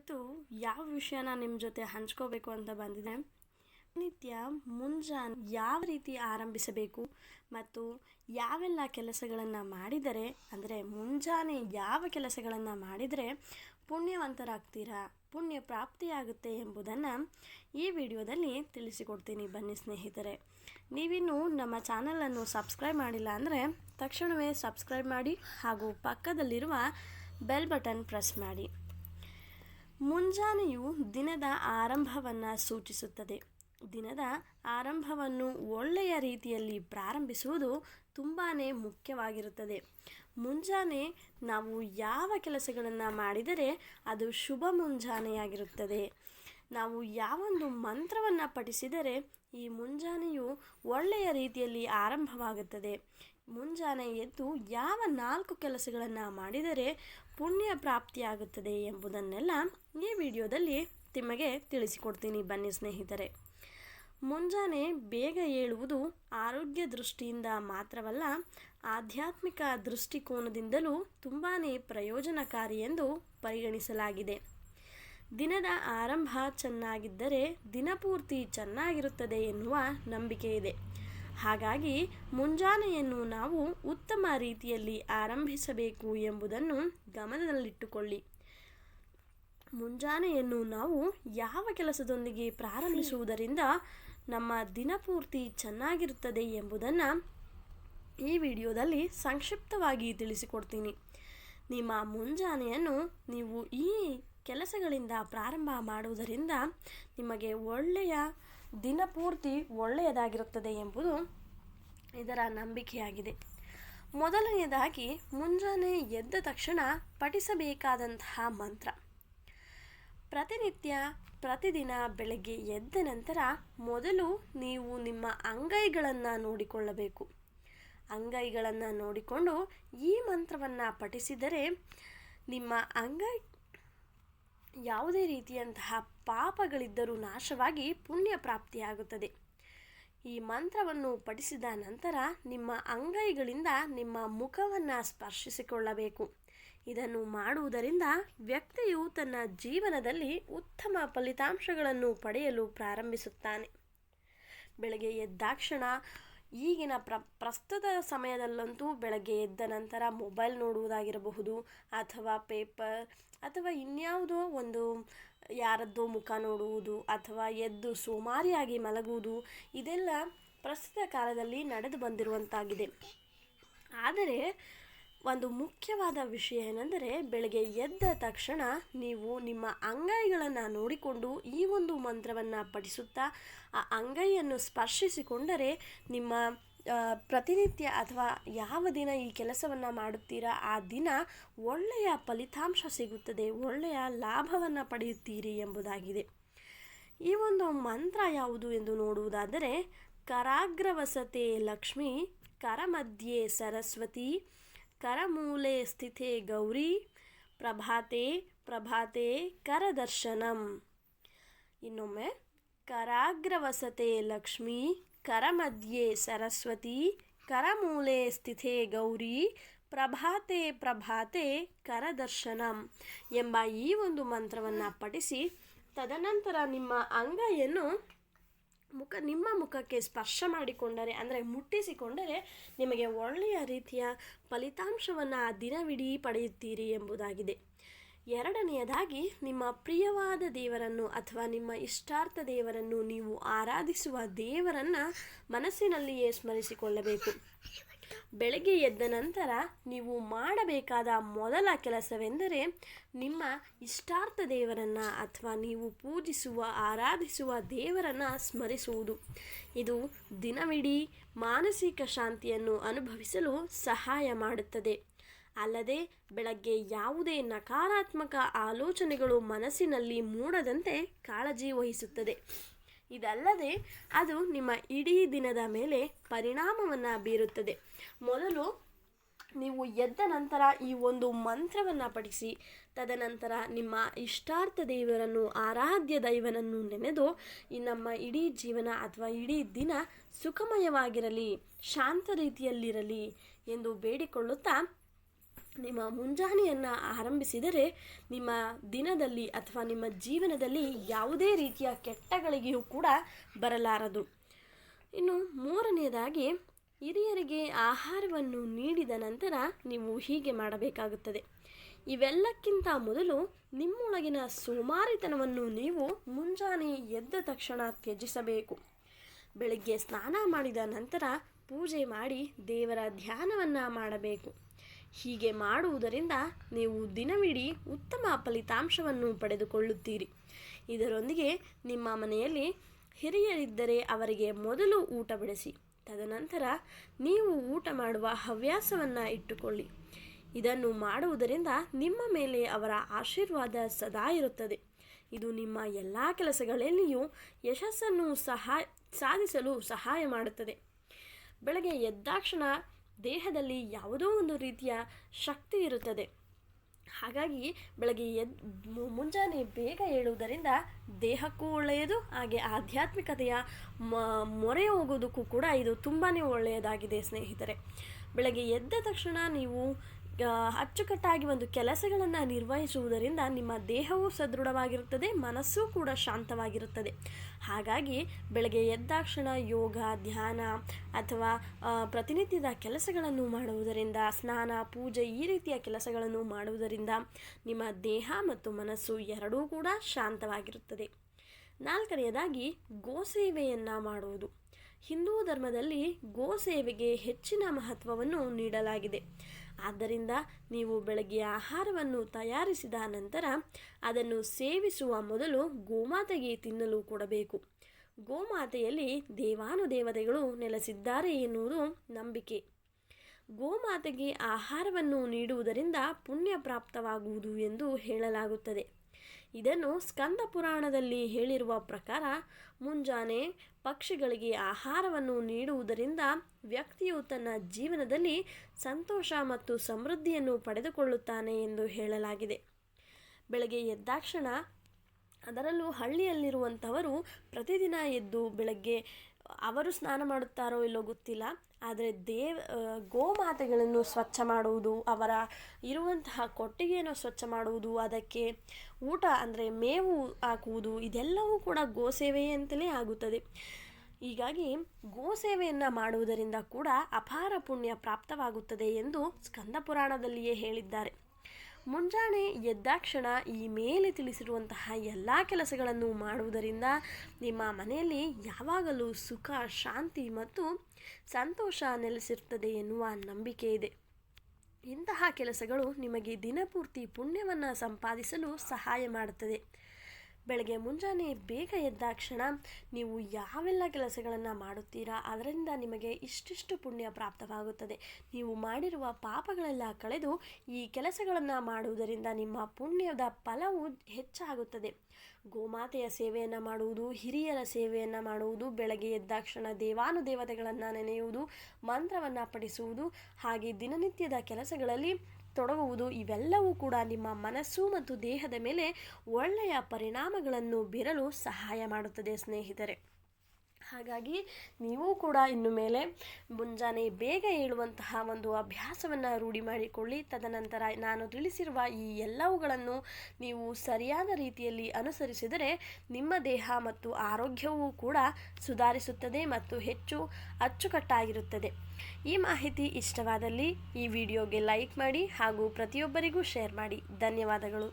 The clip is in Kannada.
ಇವತ್ತು ಯಾವ ವಿಷಯನ ನಿಮ್ಮ ಜೊತೆ ಹಂಚ್ಕೋಬೇಕು ಅಂತ ಬಂದಿದೆ? ನಿತ್ಯ ಮುಂಜಾನೆ ಯಾವ ರೀತಿ ಆರಂಭಿಸಬೇಕು ಮತ್ತು ಯಾವೆಲ್ಲ ಕೆಲಸಗಳನ್ನು ಮಾಡಿದರೆ, ಅಂದರೆ ಮುಂಜಾನೆ ಯಾವ ಕೆಲಸಗಳನ್ನು ಮಾಡಿದರೆ ಪುಣ್ಯವಂತರಾಗ್ತೀರಾ, ಪುಣ್ಯ ಪ್ರಾಪ್ತಿಯಾಗುತ್ತೆ ಎಂಬುದನ್ನು ಈ ವಿಡಿಯೋದಲ್ಲಿ ತಿಳಿಸಿಕೊಡ್ತೀನಿ ಬನ್ನಿ ಸ್ನೇಹಿತರೆ. ನೀವಿನ್ನೂ ನಮ್ಮ ಚಾನಲನ್ನು ಸಬ್ಸ್ಕ್ರೈಬ್ ಮಾಡಿಲ್ಲ ಅಂದರೆ ತಕ್ಷಣವೇ ಸಬ್ಸ್ಕ್ರೈಬ್ ಮಾಡಿ ಹಾಗೂ ಪಕ್ಕದಲ್ಲಿರುವ ಬೆಲ್ ಬಟನ್ ಪ್ರೆಸ್ ಮಾಡಿ. ಮುಂಜಾನೆಯು ದಿನದ ಆರಂಭವನ್ನು ಸೂಚಿಸುತ್ತದೆ. ದಿನದ ಆರಂಭವನ್ನು ಒಳ್ಳೆಯ ರೀತಿಯಲ್ಲಿ ಪ್ರಾರಂಭಿಸುವುದು ತುಂಬಾ ಮುಖ್ಯವಾಗಿರುತ್ತದೆ. ಮುಂಜಾನೆ ನಾವು ಯಾವ ಕೆಲಸಗಳನ್ನು ಮಾಡಿದರೆ ಅದು ಶುಭ ಮುಂಜಾನೆಯಾಗಿರುತ್ತದೆ. ನಾವು ಯಾವೊಂದು ಮಂತ್ರವನ್ನು ಪಠಿಸಿದರೆ ಈ ಮುಂಜಾನೆಯು ಒಳ್ಳೆಯ ರೀತಿಯಲ್ಲಿ ಆರಂಭವಾಗುತ್ತದೆ. ಮುಂಜಾನೆ ಎದ್ದು ಯಾವ ನಾಲ್ಕು ಕೆಲಸಗಳನ್ನು ಮಾಡಿದರೆ ಪುಣ್ಯ ಪ್ರಾಪ್ತಿಯಾಗುತ್ತದೆ ಎಂಬುದನ್ನೆಲ್ಲ ಈ ವಿಡಿಯೋದಲ್ಲಿ ನಿಮಗೆ ತಿಳಿಸಿಕೊಡ್ತೀನಿ ಬನ್ನಿ ಸ್ನೇಹಿತರೆ. ಮುಂಜಾನೆ ಬೇಗ ಏಳುವುದು ಆರೋಗ್ಯ ದೃಷ್ಟಿಯಿಂದ ಮಾತ್ರವಲ್ಲ, ಆಧ್ಯಾತ್ಮಿಕ ದೃಷ್ಟಿಕೋನದಿಂದಲೂ ತುಂಬಾ ಪ್ರಯೋಜನಕಾರಿ ಎಂದು ಪರಿಗಣಿಸಲಾಗಿದೆ. ದಿನದ ಆರಂಭ ಚೆನ್ನಾಗಿದ್ದರೆ ದಿನಪೂರ್ತಿ ಚೆನ್ನಾಗಿರುತ್ತದೆ ಎನ್ನುವ ನಂಬಿಕೆ ಇದೆ ಹಾಗಾಗಿ ಮುಂಜಾನೆಯನ್ನು ನಾವು ಉತ್ತಮ ರೀತಿಯಲ್ಲಿ ಆರಂಭಿಸಬೇಕು ಎಂಬುದನ್ನು ಗಮನದಲ್ಲಿಟ್ಟುಕೊಳ್ಳಿ. ಮುಂಜಾನೆಯನ್ನು ನಾವು ಯಾವ ಕೆಲಸದೊಂದಿಗೆ ಪ್ರಾರಂಭಿಸುವುದರಿಂದ ನಮ್ಮ ದಿನಪೂರ್ತಿ ಚೆನ್ನಾಗಿರುತ್ತದೆ ಎಂಬುದನ್ನು ಈ ವಿಡಿಯೋದಲ್ಲಿ ಸಂಕ್ಷಿಪ್ತವಾಗಿ ತಿಳಿಸಿಕೊಡ್ತೀನಿ. ನಿಮ್ಮ ಮುಂಜಾನೆಯನ್ನು ನೀವು ಈ ಕೆಲಸಗಳಿಂದ ಪ್ರಾರಂಭ ಮಾಡುವುದರಿಂದ ನಿಮಗೆ ಒಳ್ಳೆಯ ದಿನಪೂರ್ತಿ ಒಳ್ಳೆಯದಾಗಿರುತ್ತದೆ ಎಂಬುದು ಇದರ ನಂಬಿಕೆಯಾಗಿದೆ. ಮೊದಲನೆಯದಾಗಿ ಮುಂಜಾನೆ ಎದ್ದ ತಕ್ಷಣ ಪಠಿಸಬೇಕಾದಂತಹ ಮಂತ್ರ. ಪ್ರತಿನಿತ್ಯ, ಪ್ರತಿದಿನ ಬೆಳಗ್ಗೆ ಎದ್ದ ನಂತರ ಮೊದಲು ನೀವು ನಿಮ್ಮ ಅಂಗೈಗಳನ್ನು ನೋಡಿಕೊಳ್ಳಬೇಕು. ಅಂಗೈಗಳನ್ನು ನೋಡಿಕೊಂಡು ಈ ಮಂತ್ರವನ್ನು ಪಠಿಸಿದರೆ ನಿಮ್ಮ ಅಂಗೈ ಯಾವುದೇ ರೀತಿಯಂತಹ ಪಾಪಗಳಿದ್ದರೂ ನಾಶವಾಗಿ ಪುಣ್ಯ ಪ್ರಾಪ್ತಿಯಾಗುತ್ತದೆ ಈ ಮಂತ್ರವನ್ನು ಪಠಿಸಿದ ನಂತರ ನಿಮ್ಮ ಅಂಗೈಗಳಿಂದ ನಿಮ್ಮ ಮುಖವನ್ನು ಸ್ಪರ್ಶಿಸಿಕೊಳ್ಳಬೇಕು. ಇದನ್ನು ಮಾಡುವುದರಿಂದ ವ್ಯಕ್ತಿಯು ತನ್ನ ಜೀವನದಲ್ಲಿ ಉತ್ತಮ ಫಲಿತಾಂಶಗಳನ್ನು ಪಡೆಯಲು ಪ್ರಾರಂಭಿಸುತ್ತಾನೆ. ಬೆಳಗ್ಗೆ ಎದ್ದಾಕ್ಷಣ ಈಗಿನ ಪ್ರ, ಪ್ರಸ್ತುತ ಸಮಯದಲ್ಲಂತೂ ಬೆಳಗ್ಗೆ ಎದ್ದ ನಂತರ ಮೊಬೈಲ್ ನೋಡುವುದಾಗಿರಬಹುದು, ಅಥವಾ ಪೇಪರ್, ಅಥವಾ ಇನ್ಯಾವುದೋ ಒಂದು ಯಾರದ್ದೋ ಮುಖ ನೋಡುವುದು, ಅಥವಾ ಎದ್ದು ಸೋಮಾರಿಯಾಗಿ ಮಲಗುವುದು, ಇದೆಲ್ಲ ಪ್ರಸ್ತುತ ಕಾಲದಲ್ಲಿ ನಡೆದು ಬಂದಿರುವಂತಾಗಿದೆ. ಆದರೆ ಒಂದು ಮುಖ್ಯವಾದ ವಿಷಯ ಏನೆಂದರೆ ಬೆಳಗ್ಗೆ ಎದ್ದ ತಕ್ಷಣ ನೀವು ನಿಮ್ಮ ಅಂಗೈಗಳನ್ನು ನೋಡಿಕೊಂಡು ಈ ಒಂದು ಮಂತ್ರವನ್ನು ಪಠಿಸುತ್ತಾ ಆ ಅಂಗೈಯನ್ನು ಸ್ಪರ್ಶಿಸಿಕೊಂಡರೆ ನಿಮ್ಮ ಪ್ರತಿನಿತ್ಯ ಅಥವಾ ಯಾವ ದಿನ ಈ ಕೆಲಸವನ್ನು ಮಾಡುತ್ತೀರಾ, ಆ ದಿನ ಒಳ್ಳೆಯ ಫಲಿತಾಂಶ ಸಿಗುತ್ತದೆ, ಒಳ್ಳೆಯ ಲಾಭವನ್ನು ಪಡೆಯುತ್ತೀರಿ ಎಂಬುದಾಗಿದೆ. ಈ ಒಂದು ಮಂತ್ರ ಯಾವುದು ಎಂದು ನೋಡುವುದಾದರೆ, ಕರಾಗ್ರವಸತೆ ಲಕ್ಷ್ಮಿ ಕರಮಧ್ಯೆ ಸರಸ್ವತಿ ಕರಮೂಲೆ ಸ್ಥಿತೆ ಗೌರಿ ಪ್ರಭಾತೆ ಪ್ರಭಾತೆ ಕರದರ್ಶನಂ. ಇನ್ನೊಮ್ಮೆ, ಕರಾಗ್ರವಸತೆ ಲಕ್ಷ್ಮಿ, ಕರಮಧ್ಯೆ ಸರಸ್ವತಿ, ಕರಮೂಲೆ ಸ್ಥಿತೆ ಗೌರಿ, ಪ್ರಭಾತೆ ಪ್ರಭಾತೆ ಕರದರ್ಶನಂ ಎಂಬ ಈ ಒಂದು ಮಂತ್ರವನ್ನು ಪಠಿಸಿ ತದನಂತರ ನಿಮ್ಮ ಅಂಗೈಯನ್ನು ಮುಖ, ನಿಮ್ಮ ಮುಖಕ್ಕೆ ಸ್ಪರ್ಶ ಮಾಡಿಕೊಂಡರೆ, ಅಂದರೆ ಮುಟ್ಟಿಸಿಕೊಂಡರೆ ನಿಮಗೆ ಒಳ್ಳೆಯ ರೀತಿಯ ಫಲಿತಾಂಶವನ್ನು ಆ ದಿನವಿಡೀ ಪಡೆಯುತ್ತೀರಿ ಎಂಬುದಾಗಿದೆ. ಎರಡನೆಯದಾಗಿ, ನಿಮ್ಮ ಪ್ರಿಯವಾದ ದೇವರನ್ನು ಅಥವಾ ನಿಮ್ಮ ಇಷ್ಟಾರ್ಥ ದೇವರನ್ನು ನೀವು ಆರಾಧಿಸುವ ದೇವರನ್ನು ಮನಸ್ಸಿನಲ್ಲಿಯೇ ಸ್ಮರಿಸಿಕೊಳ್ಳಬೇಕು. ಬೆಳಗ್ಗೆ ಎದ್ದ ನಂತರ ನೀವು ಮಾಡಬೇಕಾದ ಮೊದಲ ಕೆಲಸವೆಂದರೆ ನಿಮ್ಮ ಇಷ್ಟಾರ್ಥ ದೇವರನ್ನು ಅಥವಾ ನೀವು ಪೂಜಿಸುವ, ಆರಾಧಿಸುವ ದೇವರನ್ನು ಸ್ಮರಿಸುವುದು. ಇದು ದಿನವಿಡೀ ಮಾನಸಿಕ ಶಾಂತಿಯನ್ನು ಅನುಭವಿಸಲು ಸಹಾಯ ಮಾಡುತ್ತದೆ. ಅಲ್ಲದೆ ಬೆಳಗ್ಗೆ ಯಾವುದೇ ನಕಾರಾತ್ಮಕ ಆಲೋಚನೆಗಳು ಮನಸ್ಸಿನಲ್ಲಿ ಮೂಡದಂತೆ ಕಾಳಜಿ ವಹಿಸುತ್ತದೆ. ಇದಲ್ಲದೆ ಅದು ನಿಮ್ಮ ಇಡೀ ದಿನದ ಮೇಲೆ ಪರಿಣಾಮವನ್ನು ಬೀರುತ್ತದೆ. ಮೊದಲು ನೀವು ಎದ್ದ ನಂತರ ಈ ಒಂದು ಮಂತ್ರವನ್ನು ಪಠಿಸಿ, ತದನಂತರ ನಿಮ್ಮ ಇಷ್ಟಾರ್ಥ ದೈವರನ್ನು, ಆರಾಧ್ಯ ದೈವನನ್ನು ನೆನೆದು, ಈ ನಮ್ಮ ಇಡೀ ಜೀವನ ಅಥವಾ ಇಡೀ ದಿನ ಸುಖಮಯವಾಗಿರಲಿ, ಶಾಂತ ರೀತಿಯಲ್ಲಿರಲಿ ಎಂದು ಬೇಡಿಕೊಳ್ಳುತ್ತಾ ನಿಮ್ಮ ಮುಂಜಾನೆಯನ್ನು ಆರಂಭಿಸಿದರೆ ನಿಮ್ಮ ದಿನದಲ್ಲಿ ಅಥವಾ ನಿಮ್ಮ ಜೀವನದಲ್ಲಿ ಯಾವುದೇ ರೀತಿಯ ಕೆಟ್ಟಗಳಿಗೆಯೂ ಕೂಡ ಬರಲಾರದು. ಇನ್ನು ಮೂರನೆಯದಾಗಿ, ಹಿರಿಯರಿಗೆ ಆಹಾರವನ್ನು ನೀಡಿದ ನಂತರ ನೀವು ಹೀಗೆ ಮಾಡಬೇಕಾಗುತ್ತದೆ. ಇವೆಲ್ಲಕ್ಕಿಂತ ಮೊದಲು ನಿಮ್ಮೊಳಗಿನ ಸೋಮಾರಿತನವನ್ನು ನೀವು ಮುಂಜಾನೆ ಎದ್ದ ತಕ್ಷಣ ತ್ಯಜಿಸಬೇಕು. ಬೆಳಗ್ಗೆ ಸ್ನಾನ ಮಾಡಿದ ನಂತರ ಪೂಜೆ ಮಾಡಿ ದೇವರ ಧ್ಯಾನವನ್ನು ಮಾಡಬೇಕು. ಹೀಗೆ ಮಾಡುವುದರಿಂದ ನೀವು ದಿನವಿಡೀ ಉತ್ತಮ ಫಲಿತಾಂಶವನ್ನು ಪಡೆದುಕೊಳ್ಳುತ್ತೀರಿ. ಇದರೊಂದಿಗೆ ನಿಮ್ಮ ಮನೆಯಲ್ಲಿ ಹಿರಿಯರಿದ್ದರೆ ಅವರಿಗೆ ಮೊದಲು ಊಟ ಬಡಿಸಿ, ತದನಂತರ ನೀವು ಊಟ ಮಾಡುವ ಹವ್ಯಾಸವನ್ನು ಇಟ್ಟುಕೊಳ್ಳಿ. ಇದನ್ನು ಮಾಡುವುದರಿಂದ ನಿಮ್ಮ ಮೇಲೆ ಅವರ ಆಶೀರ್ವಾದ ಸದಾ ಇರುತ್ತದೆ. ಇದು ನಿಮ್ಮ ಎಲ್ಲ ಕೆಲಸಗಳಲ್ಲಿಯೂ ಯಶಸ್ಸನ್ನು ಸಹ, ಸಾಧಿಸಲು ಸಹಾಯ ಮಾಡುತ್ತದೆ. ಬೆಳಗ್ಗೆ ಎದ್ದಾಕ್ಷಣ ದೇಹದಲ್ಲಿ ಯಾವುದೋ ಒಂದು ರೀತಿಯ ಶಕ್ತಿ ಇರುತ್ತದೆ. ಹಾಗಾಗಿ ಬೆಳಗ್ಗೆ ಎದ್ ಮುಂಜಾನೆ ಬೇಗ ಏಳುವುದರಿಂದ ದೇಹಕ್ಕೂ ಒಳ್ಳೆಯದು, ಹಾಗೆ ಆಧ್ಯಾತ್ಮಿಕತೆಯ ಮ, ಮೊರೆ ಹೋಗೋದಕ್ಕೂ ಕೂಡ ಇದು ತುಂಬಾ ಒಳ್ಳೆಯದಾಗಿದೆ ಸ್ನೇಹಿತರೆ. ಬೆಳಗ್ಗೆ ಎದ್ದ ತಕ್ಷಣ ನೀವು ಅಚ್ಚುಕಟ್ಟಾಗಿ ಒಂದು ಕೆಲಸಗಳನ್ನು ನಿರ್ವಹಿಸುವುದರಿಂದ ನಿಮ್ಮ ದೇಹವೂ ಸದೃಢವಾಗಿರುತ್ತದೆ, ಮನಸ್ಸೂ ಕೂಡ ಶಾಂತವಾಗಿರುತ್ತದೆ. ಹಾಗಾಗಿ ಬೆಳಗ್ಗೆ ಎದ್ದಾಕ್ಷಣ, ಯೋಗ, ಧ್ಯಾನ ಅಥವಾ ಪ್ರತಿನಿತ್ಯದ ಕೆಲಸಗಳನ್ನು ಮಾಡುವುದರಿಂದ, ಸ್ನಾನ, ಪೂಜೆ ಈ ರೀತಿಯ ಕೆಲಸಗಳನ್ನು ಮಾಡುವುದರಿಂದ ನಿಮ್ಮ ದೇಹ ಮತ್ತು ಮನಸ್ಸು ಎರಡೂ ಕೂಡ ಶಾಂತವಾಗಿರುತ್ತದೆ. ನಾಲ್ಕನೆಯದಾಗಿ ಗೋಸೇವೆಯನ್ನು ಮಾಡುವುದು. ಹಿಂದೂ ಧರ್ಮದಲ್ಲಿ ಗೋಸೇವೆಗೆ ಹೆಚ್ಚಿನ ಮಹತ್ವವನ್ನು ನೀಡಲಾಗಿದೆ. ಆದ್ದರಿಂದ ನೀವು ಬೆಳಗ್ಗೆ ಆಹಾರವನ್ನು ತಯಾರಿಸಿದ ನಂತರ ಅದನ್ನು ಸೇವಿಸುವ ಮೊದಲು ಗೋಮಾತೆಗೆ ತಿನ್ನಲು ಕೊಡಬೇಕು. ಗೋಮಾತೆಯಲ್ಲಿ ದೇವಾನುದೇವತೆಗಳು ನೆಲೆಸಿದ್ದಾರೆ ಎನ್ನುವುದು ನಂಬಿಕೆ. ಗೋಮಾತೆಗೆ ಆಹಾರವನ್ನು ನೀಡುವುದರಿಂದ ಪುಣ್ಯ ಪ್ರಾಪ್ತವಾಗುವುದು ಎಂದು ಹೇಳಲಾಗುತ್ತದೆ. ಇದನ್ನು ಸ್ಕಂದ ಪುರಾಣದಲ್ಲಿ ಹೇಳಿರುವ ಪ್ರಕಾರ, ಮುಂಜಾನೆ ಪಕ್ಷಿಗಳಿಗೆ ಆಹಾರವನ್ನು ನೀಡುವುದರಿಂದ ವ್ಯಕ್ತಿಯು ತನ್ನ ಜೀವನದಲ್ಲಿ ಸಂತೋಷ ಮತ್ತು ಸಮೃದ್ಧಿಯನ್ನು ಪಡೆದುಕೊಳ್ಳುತ್ತಾನೆ ಎಂದು ಹೇಳಲಾಗಿದೆ. ಬೆಳಗ್ಗೆ ಎದ್ದಾಕ್ಷಣ, ಅದರಲ್ಲೂ ಹಳ್ಳಿಯಲ್ಲಿರುವಂಥವರು ಪ್ರತಿದಿನ ಎದ್ದು ಬೆಳಗ್ಗೆ ಅವರು ಸ್ನಾನ ಮಾಡುತ್ತಾರೋ ಇಲ್ಲೋ ಗೊತ್ತಿಲ್ಲ. ಆದರೆ ದೇವ್ ಗೋಮಾತೆಗಳನ್ನು ಸ್ವಚ್ಛ ಮಾಡುವುದು, ಅವರ ಇರುವಂತಹ ಕೊಟ್ಟಿಗೆಯನ್ನು ಸ್ವಚ್ಛ ಮಾಡುವುದು, ಅದಕ್ಕೆ ಊಟ ಅಂದರೆ ಮೇವು ಹಾಕುವುದು, ಇದೆಲ್ಲವೂ ಕೂಡ ಗೋಸೇವೆಯೇ ಅಂತಲೇ ಆಗುತ್ತದೆ. ಹೀಗಾಗಿ ಗೋಸೇವೆಯನ್ನು ಮಾಡುವುದರಿಂದ ಕೂಡ ಅಪಾರ ಪುಣ್ಯ ಪ್ರಾಪ್ತವಾಗುತ್ತದೆ ಎಂದು ಸ್ಕಂದ ಪುರಾಣದಲ್ಲಿಯೇ ಹೇಳಿದ್ದಾರೆ. ಮುಂಜಾನೆ ಎದ್ದಾಕ್ಷಣ ಈ ಮೇಲೆ ತಿಳಿಸಿರುವಂತಹ ಎಲ್ಲ ಕೆಲಸಗಳನ್ನು ಮಾಡುವುದರಿಂದ ನಿಮ್ಮ ಮನೆಯಲ್ಲಿ ಯಾವಾಗಲೂ ಸುಖ, ಶಾಂತಿ ಮತ್ತು ಸಂತೋಷ ನೆಲೆಸಿರುತ್ತದೆ ಎನ್ನುವ ನಂಬಿಕೆ ಇದೆ. ಇಂತಹ ಕೆಲಸಗಳು ನಿಮಗೆ ದಿನಪೂರ್ತಿ ಪುಣ್ಯವನ್ನು ಸಂಪಾದಿಸಲು ಸಹಾಯ ಮಾಡುತ್ತದೆ. ಬೆಳಗ್ಗೆ ಮುಂಜಾನೆ ಬೇಗ ಎದ್ದಾಕ್ಷಣ ನೀವು ಯಾವೆಲ್ಲ ಕೆಲಸಗಳನ್ನು ಮಾಡುತ್ತೀರಾ? ಅದರಿಂದ ನಿಮಗೆ ಇಷ್ಟಿಷ್ಟು ಪುಣ್ಯ ಪ್ರಾಪ್ತವಾಗುತ್ತದೆ. ನೀವು ಮಾಡಿರುವ ಪಾಪಗಳೆಲ್ಲ ಕಳೆದು ಈ ಕೆಲಸಗಳನ್ನು ಮಾಡುವುದರಿಂದ ನಿಮ್ಮ ಪುಣ್ಯದ ಫಲವು ಹೆಚ್ಚಾಗುತ್ತದೆ. ಗೋಮಾತೆಯ ಸೇವೆಯನ್ನು ಮಾಡುವುದು, ಹಿರಿಯರ ಸೇವೆಯನ್ನು ಮಾಡುವುದು, ಬೆಳಗ್ಗೆ ಎದ್ದಾಕ್ಷಣ ದೇವಾನುದೇವತೆಗಳನ್ನು ನೆನೆಯುವುದು, ಮಂತ್ರವನ್ನು ಪಡಿಸುವುದು ಹಾಗೆ ದಿನನಿತ್ಯದ ಕೆಲಸಗಳಲ್ಲಿ ತೊಡಗುವುದು ಇವೆಲ್ಲವೂ ಕೂಡ ನಿಮ್ಮ ಮನಸ್ಸು ಮತ್ತು ದೇಹದ ಮೇಲೆ ಒಳ್ಳೆಯ ಪರಿಣಾಮಗಳನ್ನು ಬೀರಲು ಸಹಾಯ ಮಾಡುತ್ತದೆ ಸ್ನೇಹಿತರೆ. ಹಾಗಾಗಿ ನೀವು ಕೂಡ ಇನ್ನು ಮೇಲೆ ಮುಂಜಾನೆ ಬೇಗ ಏಳುವಂತಹ ಒಂದು ಅಭ್ಯಾಸವನ್ನು ರೂಢಿ ಮಾಡಿಕೊಳ್ಳಿ. ತದನಂತರ ನಾನು ತಿಳಿಸಿರುವ ಈ ಎಲ್ಲವುಗಳನ್ನು ನೀವು ಸರಿಯಾದ ರೀತಿಯಲ್ಲಿ ಅನುಸರಿಸಿದರೆ ನಿಮ್ಮ ದೇಹ ಮತ್ತು ಆರೋಗ್ಯವೂ ಕೂಡ ಸುಧಾರಿಸುತ್ತದೆ ಮತ್ತು ಹೆಚ್ಚು ಅಚ್ಚುಕಟ್ಟಾಗಿರುತ್ತದೆ. ಈ ಮಾಹಿತಿ ಇಷ್ಟವಾದಲ್ಲಿ ಈ ವಿಡಿಯೋಗೆ ಲೈಕ್ ಮಾಡಿ ಹಾಗೂ ಪ್ರತಿಯೊಬ್ಬರಿಗೂ ಶೇರ್ ಮಾಡಿ. ಧನ್ಯವಾದಗಳು.